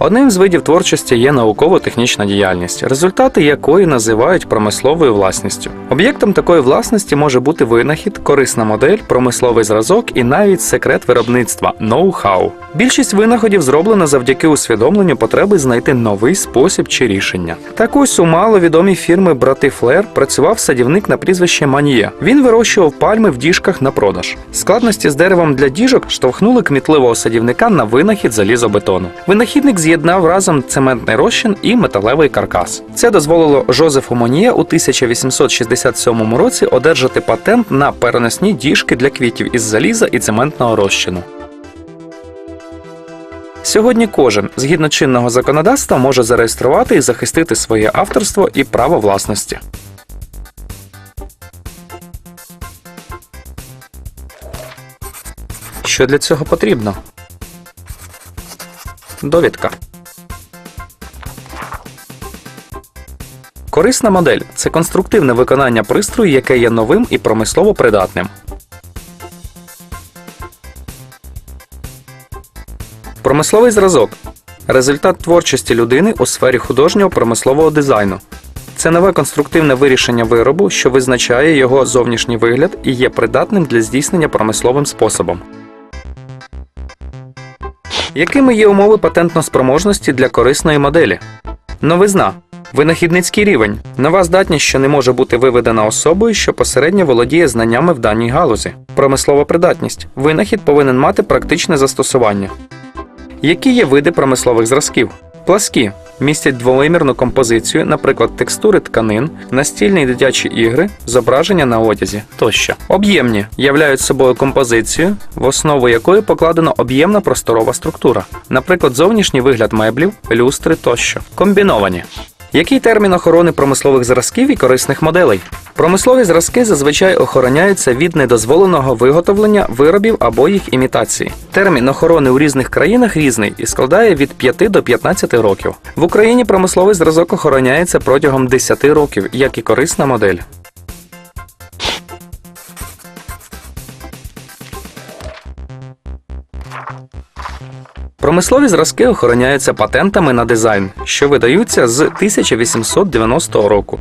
Одним з видів творчості є науково-технічна діяльність, результати якої називають промисловою власністю. Об'єктом такої власності може бути винахід, корисна модель, промисловий зразок і навіть секрет виробництва ноу-хау. Більшість винаходів зроблена завдяки усвідомленню потреби знайти новий спосіб чи рішення. Так ось у маловідомій фірми Брати Флер працював садівник на прізвище Маньє. Він вирощував пальми в діжках на продаж. Складності з деревом для діжок штовхнули кмітливого садівника на винахід залізобетону. Винахідник з'єднав разом цементний розчин і металевий каркас. Це дозволило Жозефу Мон'є у 1867 році одержати патент на переносні діжки для квітів із заліза і цементного розчину. Сьогодні кожен, згідно чинного законодавства, може зареєструвати і захистити своє авторство і право власності. Що для цього потрібно? Довідка. Корисна модель це конструктивне виконання пристрою, яке є новим і промислово придатним. Промисловий зразок результат творчості людини у сфері художнього промислового дизайну. Це нове конструктивне вирішення виробу, що визначає його зовнішній вигляд і є придатним для здійснення промисловим способом. Якими є умови патентноспроможності для корисної моделі? Новизна. Винахідницький рівень. Нова здатність, що не може бути виведена особою, що посередньо володіє знаннями в даній галузі. Промислова придатність. Винахід повинен мати практичне застосування. Які є види промислових зразків? Пласкі містять двовимірну композицію, наприклад, текстури тканин, настільні дитячі ігри, зображення на одязі тощо. Об'ємні являють собою композицію, в основу якої покладено об'ємна просторова структура, наприклад, зовнішній вигляд меблів, люстри тощо. Комбіновані. Який термін охорони промислових зразків і корисних моделей? Промислові зразки зазвичай охороняються від недозволеного виготовлення виробів або їх імітації. Термін охорони у різних країнах різний і складає від 5 до 15 років. В Україні промисловий зразок охороняється протягом 10 років, як і корисна модель. Промислові зразки охороняються патентами на дизайн, що видаються з 1890 року.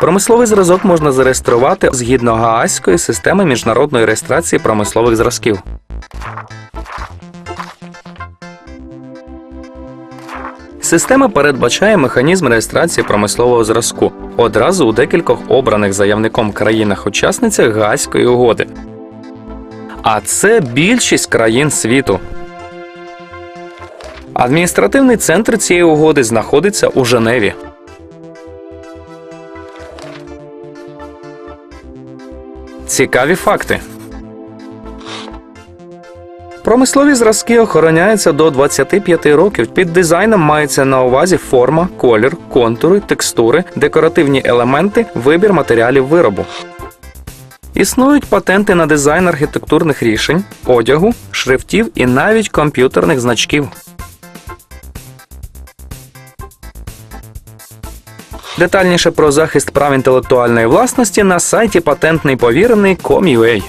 Промисловий зразок можна зареєструвати згідно Гаазької системи міжнародної реєстрації промислових зразків. Система передбачає механізм реєстрації промислового зразку одразу у декількох обраних заявником країнах-учасницях Гаазької угоди. А це більшість країн світу. Адміністративний центр цієї угоди знаходиться у Женеві. Цікаві факти. Промислові зразки охороняються до 25 років. Під дизайном мається на увазі форма, колір, контури, текстури, декоративні елементи, вибір матеріалів виробу. Існують патенти на дизайн архітектурних рішень, одягу, шрифтів і навіть комп'ютерних значків. Детальніше про захист прав інтелектуальної власності на сайті патентний повірений.com.ua.